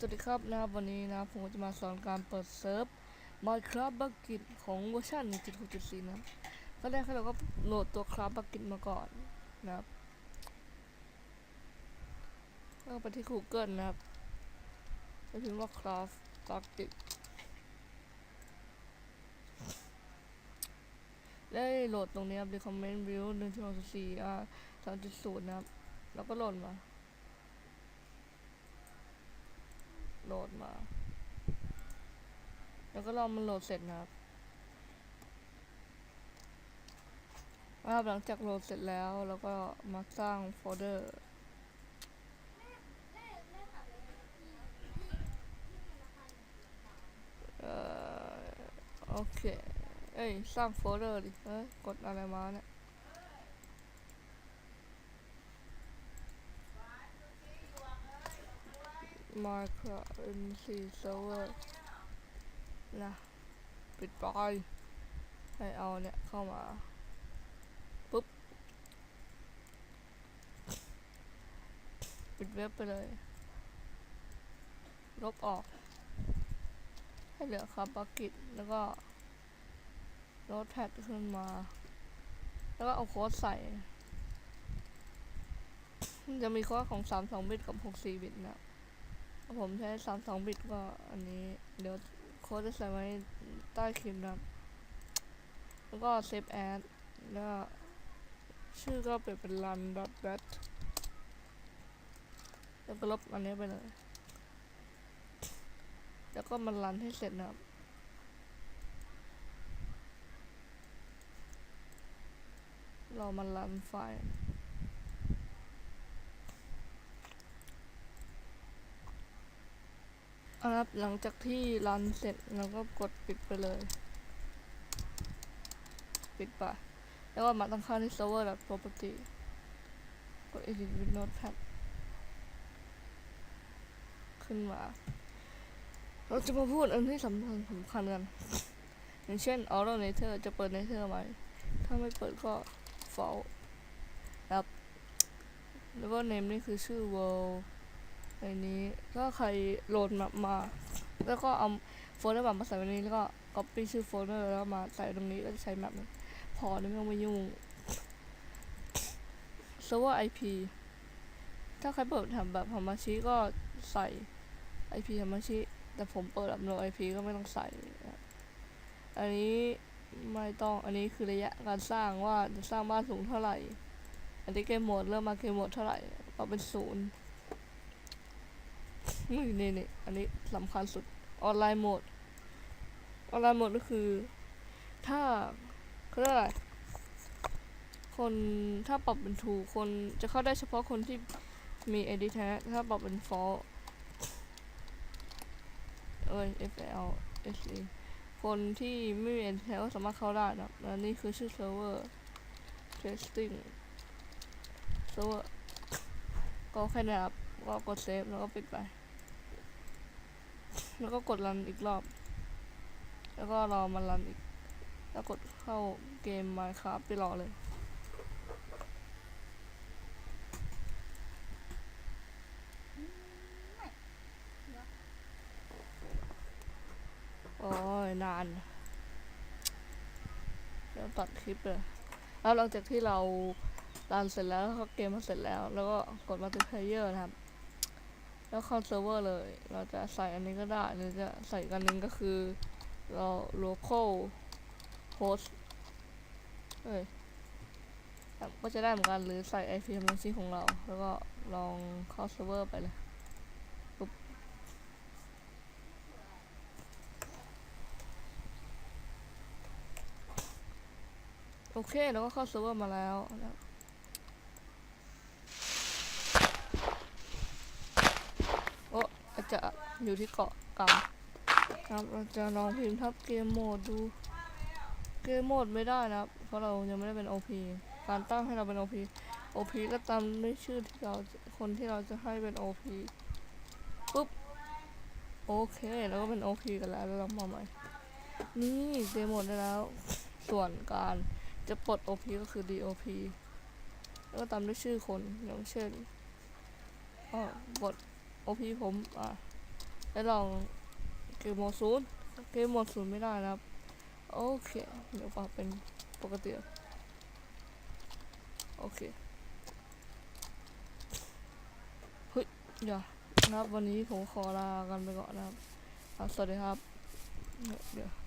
ครับนะครับวันนี้นะผมจะมาสอนการเปิดเซิร์ฟ Minecraft Bucket ของเวอร์ชัน1.6.4 นะครับก็แรกเราก็โหลดตัว Craft Bucket มาก่อนนะครับแล้วก็ไปที่ Google นะครับแล้วพิมพ์ว่า Craft Bucket ได้โหลดตรงนี้ครับ Recommend View 1.6.4 อ่า3.0 นะครับ แล้วก็โหลดมา โหลดมา แล้วก็รอมันโหลดเสร็จนะครับนะครับหลังจากโหลดเสร็จแล้วเราก็มาสร้างโฟลเดอร์เอ่อโอเค เอ้ย สร้างโฟลเดอร์ดิเอ้ย กดอะไรมาเนี่ย Minecraft MC Server นะปิดไปให้เอาเนี่ย เข้ามาปุ๊บ ปิดเว็บไปเลย ลบออก ให้เหลือคาบักกิตแล้วก็โน้ตแพดขึ้นมา แล้วก็เอาโค้ดใส่จะมีโค้ดของ 32 บิตกับ 64 บิตนะ ผมใช้32บิตก็อันนี้ เดี๋ยวโค้ดจะใส่ไว้ใต้คลิปนะครับแล้วก็เซฟแอดแล้ว ชื่อก็เปลี่ยนเป็น run dot bat แล้วก็ลบอันนี้ไปเลย แล้วก็มันรันให้เสร็จนะครับเรามันรันไฟล์ เอาละครับหลังจากที่รันเสร็จเราก็กดปิดไปเลย ปิดไป แล้วก็มาตั้งค่าที่ server property กด edit with notepad ขึ้นมา เราจะมาพูดอันที่สำคัญสำคัญกัน อย่างเช่น auto nether จะเปิด nether ไหม ถ้าไม่เปิดก็ false ครับแล้วก็ name นี่คือชื่อ world ในนี้ถ้าใครโหลดมามา แล้วก็เอาโฟลเดอร์แบบมาใส่ไว้นี้แล้วก็ copy ชื่อโฟลเดอร์แล้วมาใส่ตรงนี้ก็จะใช้แมปนพอนี่ไม่ต้องมายุ่ง server IP ถ้าใครเปิดทำแบบฮามาชิก็ใส่ IP ฮามาชิแต่ผมเปิดแบบ no IP ก็ไม่ต้องใส่ อันนี้ไม่ต้อง อันนี้คือระยะการสร้างว่าจะสร้างบ้านสูงเท่าไหร่ อันนี้เกมโหมดเริ่มมาเกมโหมดเท่าไหร่เอาเป็นศูนย์ นี่นี่นี่อันนี้สำคัญสุดออนไลน์โหมด ออนไลน์โหมดก็คือ ถ้าเขาเรียกอะไรคนถ้าปรับเป็นถูกคนจะเข้าได้เฉพาะคนที่มี ID แท้ถ้าปรับเป็น false เอ้ย F L S E คนที่ไม่มี ID แท้ก็สามารถเข้าได้นะและนี่คือชื่อ server testing server ก็แค่นี้ครับก็กดเซฟแล้วก็ปิดไป แล้วก็กดรันอีกรอบ แล้วก็รอมันรันอีก แล้วกดเข้าเกม Minecraft ไปรอเลยโอ้ยนานเดี๋ยวตัดคลิปเลย แล้วหลังจากที่เรารันเสร็จแล้วแล้วก็เกมมาเสร็จแล้ว แล้วก็กดมาติเพลเยอร์นะครับ แล้วเข้าเซิร์ฟเวอร์เลย เราจะใส่อันนี้ก็ได้หรือจะใส่อันนึงก็คือ เรา local host เอ้ยก็จะได้เหมือนกันหรือใส่ IP address ของเรา แล้วก็ลองเข้าเซิร์ฟเวอร์ไปเลยปุ๊บโอเค แล้วก็เข้าเซิร์ฟเวอร์มาแล้วนะครับโอ้อาจจะ อยู่ที่เกาะกลางครับเราจะลองพิมพ์ทับเกมโหมดดู เกมโหมดไม่ได้นะครับ เพราะเรายังไม่ได้เป็น OP การตั้งให้เราเป็น OP OP ก็ตามด้วยชื่อที่เราคนที่เราจะให้เป็น OP ปุ๊บ โอเคแล้วก็เป็น OP กันแล้วแล้วเรามาใหม่ นี่เกมโหมดได้แล้ว ส่วนการจะปลด OP ก็คือ DOP แล้วก็ตามด้วยชื่อคนอย่างเช่นอ๋อบท OP ผมอะ แล้วลองเกมโหมดศูนย์เกมโหมดศูนย์ไม่ได้นะครับ โอเค เดี๋ยวปรับเป็นปกติโอเคเฮ้ยอย่านะครับวันนี้ผมขอลากันไปก่อนนะครับอะสวัสดีครับ เดี๋ยว